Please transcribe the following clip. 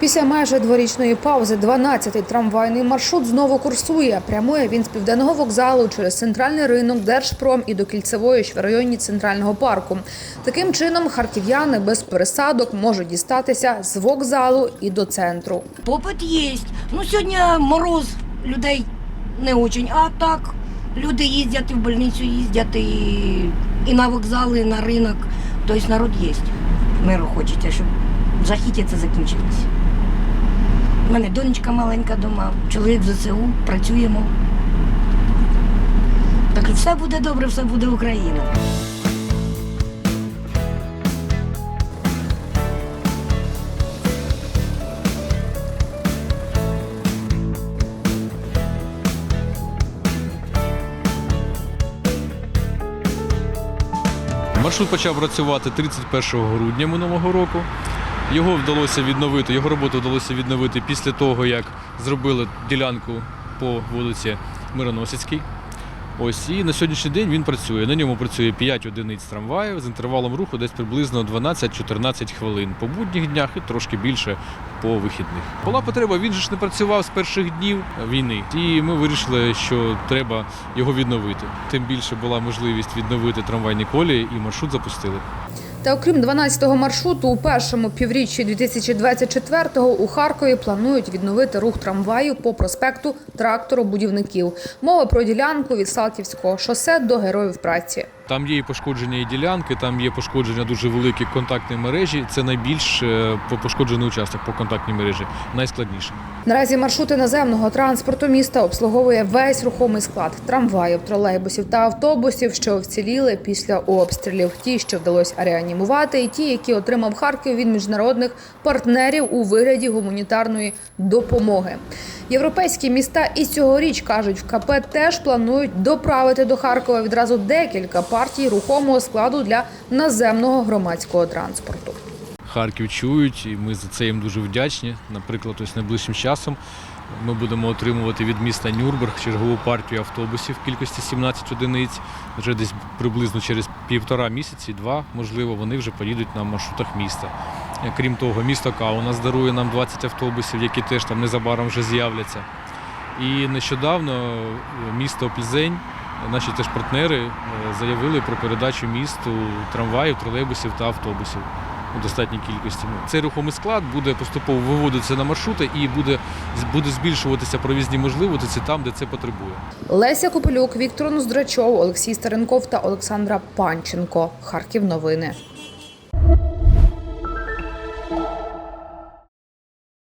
Після майже дворічної паузи 12-й трамвайний маршрут знову курсує. Прямує він з південного вокзалу через центральний ринок, Держпром і до кільцевої, що в районі центрального парку. Таким чином харків'яни без пересадок можуть дістатися з вокзалу і до центру. Попит є. Ну, сьогодні мороз людей не очень. А так, люди їздять в больницю, їздять і, і на вокзали, і на ринок. Тобто народ є. Миру хочеться, щоб жахіття це закінчилось. У мене донечка маленька дома, чоловік в ЗСУ, працюємо. Так все буде добре, все буде Україна. Маршрут почав працювати 31 грудня минулого року. Його вдалося відновити, його роботу вдалося відновити після того, як зробили ділянку по вулиці Мироносицькій. Ось і на сьогоднішній день він працює. На ньому працює 5 одиниць трамваїв з інтервалом руху десь приблизно 12-14 хвилин по будніх днях і трошки більше по вихідних. Була потреба, він же ж не працював з перших днів війни, і ми вирішили, що треба його відновити. Тим більше була можливість відновити трамвайні колії, і маршрут запустили. Та окрім 12-го маршруту, у першому півріччі 2024-го у Харкові планують відновити рух трамваю по проспекту трактору будівників. Мова про ділянку від Салтівського шосе до Героїв праці. Там є і пошкодження і ділянки, там є пошкодження дуже великі контактної мережі. Це найбільш е, пошкоджений участок по контактній мережі, найскладніше. Наразі маршрути наземного транспорту міста обслуговує весь рухомий склад трамваїв, тролейбусів та автобусів, що вціліли після обстрілів. Ті, що вдалося реанімувати, і ті, які отримав Харків від міжнародних партнерів у вигляді гуманітарної допомоги. Європейські міста і цьогоріч кажуть, в КП теж планують доправити до Харкова відразу декілька партій рухомого складу для наземного громадського транспорту. Харків чують, і ми за це їм дуже вдячні. Наприклад, ось найближчим часом ми будемо отримувати від міста Нюрнберг чергову партію автобусів в кількості 17 одиниць. Вже десь приблизно через півтора місяці, два, можливо, вони вже поїдуть на маршрутах міста. Крім того, місто Каунас дарує нам 20 автобусів, які теж там незабаром вже з'являться. І нещодавно е, місто Пльзень, е, наші теж партнери, е, заявили про передачу місту трамваїв, тролейбусів та автобусів у достатній кількості. Ну, Цей рухомий склад буде поступово виводитися на маршрути і буде, буде збільшуватися провізні можливості там, де це потребує. Леся Копилюк, Віктор Ноздрачов, Олексій Старенков та Олександра Панченко. Харків новини.